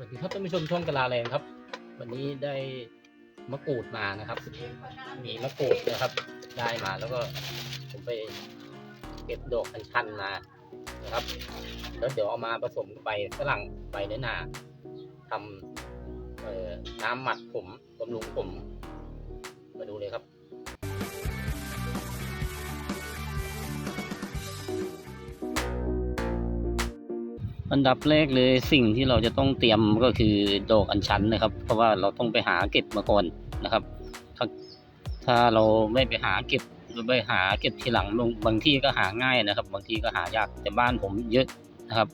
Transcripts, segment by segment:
วัสดีครับท่านผู้ชมช่องกะลาแรงครับ วันนี้ได้มะกรูดมานะครับ มีมะกรูดนะครับ ได้มาแล้วก็ผมไปเก็บดอกอัญชันมานะครับ แล้วเดี๋ยวเอามาผสมกับใบฝรั่งใบเนื้อนาทำน้ำหมักผมบำรุงผม มาดูเลยครับ อันดับแรกเลยสิ่งที่เราจะต้องเตรียมก็คือดอกอัญชันนะครับ เพราะว่าเราต้องไปหาเก็บมาก่อนนะครับ ถ้าถ้าเราไม่ไปหาเก็บหรือไปหาเก็บทีหลังบางบางที่ก็หาง่ายนะครับ บางที่ก็หายากแต่บ้านผมเยอะนะครับ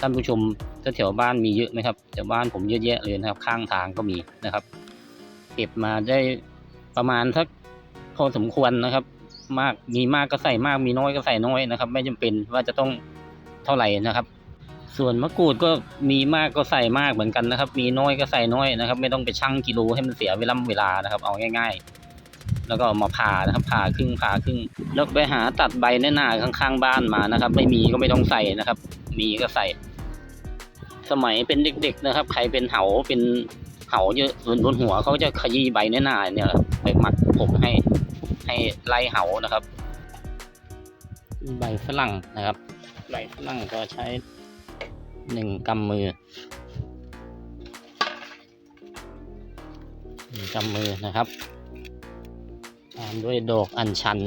ท่านผู้ชมถ้าแถวบ้านมีเยอะไหมครับแต่บ้านผมเยอะแยะเลยนะครับ ข้างทางก็มีนะครับ เก็บมาได้ประมาณสักพอสมควรนะครับ มากมีมากก็ใส่มากมีน้อยก็ใส่น้อยนะครับ ไม่จำเป็นว่าจะต้องเท่าไหร่นะครับ ส่วนมะกรูดก็มีมากก็ใส่มากเหมือนกันนะครับ มีน้อยก็ใส่น้อยนะครับ ไม่ต้องไปชั่งกิโลให้มันเสียเวลาเวลานะครับ เอาง่าย ๆ แล้วก็มาผ่านะครับผ่าครึ่งผ่าครึ่ง แล้วไปหาตัดใบหน้าข้างๆบ้านมานะครับ ไม่มีก็ไม่ต้องใส่นะครับ มีก็ใส่ สมัยเป็นเด็ก ๆนะครับ ใครเป็นเหาเป็นเหาเยอะบนบนหัวเขาจะขยี้ใบหน้าเนี่ยไปหมักผมให้ให้ไล่เหานะครับ ใบฝรั่งนะครับ ใบฝรั่งก็ใช้ หนึ่งกำมือหนึ่งกำมือนะครับตามด้วยดอกอัญชัน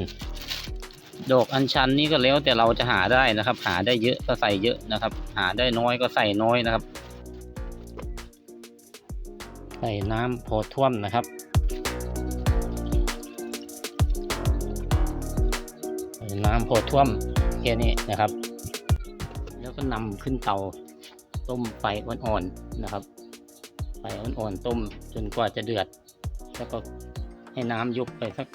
ดอกอัญชันนี่ก็แล้วแต่เราจะหาได้นะครับ หาได้เยอะก็ใส่เยอะนะครับ หาได้น้อยก็ใส่น้อยนะครับ ใส่น้ำพอท่วมนะครับใส่น้ำพอท่วมแค่นี้นะครับ แล้วก็นำขึ้นเตา ต้มไฟอ่อนๆนะครับ ไฟอ่อนๆต้มจนกว่าจะเดือด แล้วก็ให้น้ำยุบไปสัก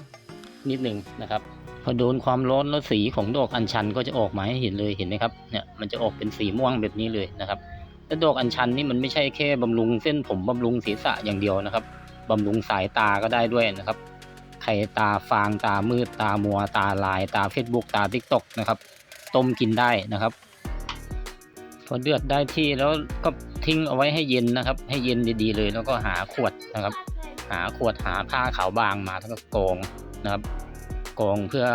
นิดหนึ่งนะครับ พอโดนความร้อนแล้วสีของดอกอัญชันก็จะออกมาให้เห็นเลยเห็นไหมครับเนี่ยมันจะออกเป็นสีม่วงแบบนี้เลยนะครับแล้วดอกอัญชันนี่มันไม่ใช่แค่บำรุงเส้นผมบำรุงศีรษะอย่างเดียวนะครับบำรุงสายตาก็ได้ด้วยนะครับใครตาฟางตามืดตามัวตาลาย ตาเฟซบุ๊กตาทิกตอกนะครับ ต้มกินได้นะครับ พอเดือดได้ที่แล้วก็ทิ้งเอาไว้ให้เย็นนะครับ ให้เย็นดีๆเลย แล้วก็หาขวดนะครับ หาขวดหาผ้าขาวบางมาแล้วก็กองนะครับกองเพื่อ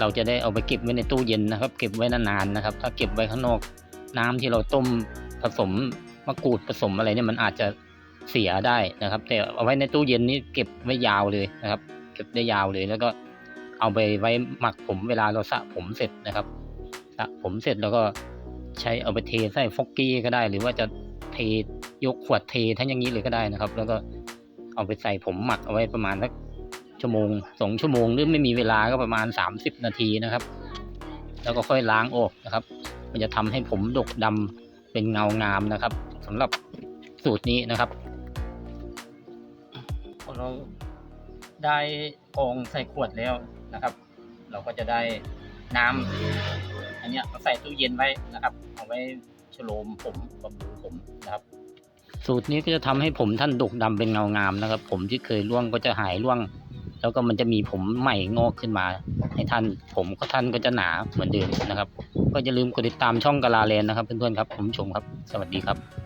เราจะได้เอาไปเก็บไว้ในตู้เย็นนะครับ เก็บไว้นานๆนะครับ ถ้าเก็บไว้ข้างนอกน้ำที่เราต้มผสมมะกรูดผสมอะไรเนี่ยมันอาจจะเสียได้นะครับ แต่เอาไว้ในตู้เย็นนี่เก็บไว้ยาวเลยนะครับ เก็บได้ยาวเลยแล้วก็เอาไปไว้หมักผมเวลาเราสระผมเสร็จนะครับสระผมเสร็จแล้วก็ ใช้เอาไปเทใส่ฟอกกี้ก็ได้ หรือว่าจะเทยกขวดเททั้งอย่างนี้เลยก็ได้นะครับ แล้วก็เอาไปใส่ผมหมักเอาไว้ประมาณสักชั่วโมงสองชั่วโมงหรือไม่มีเวลาก็ประมาณ 30 นาทีนะครับ แล้วก็ค่อยล้างออกนะครับ มันจะทำให้ผมดกดำเป็นเงางามนะครับสำหรับสูตรนี้นะครับพอเราได้กองใส่ขวดแล้วนะครับ เราก็จะได้น้ำ อันเนี้ยเราใส่ตู้เย็นไว้นะครับ เอาไว้ฉโลมผมบำรุงผมนะครับ สูตรนี้ก็จะทำให้ผมท่านดกดำเป็นเงางามนะครับ ผมที่เคยร่วงก็จะหายร่วง แล้วก็มันจะมีผมใหม่งอกขึ้นมา ให้ท่านผมก็ท่านก็จะหนาเหมือนเดิมนะครับ ก็อย่าลืมกดติดตามช่องกาลาเลนนะครับเพื่อนๆครับผมชมครับ สวัสดีครับ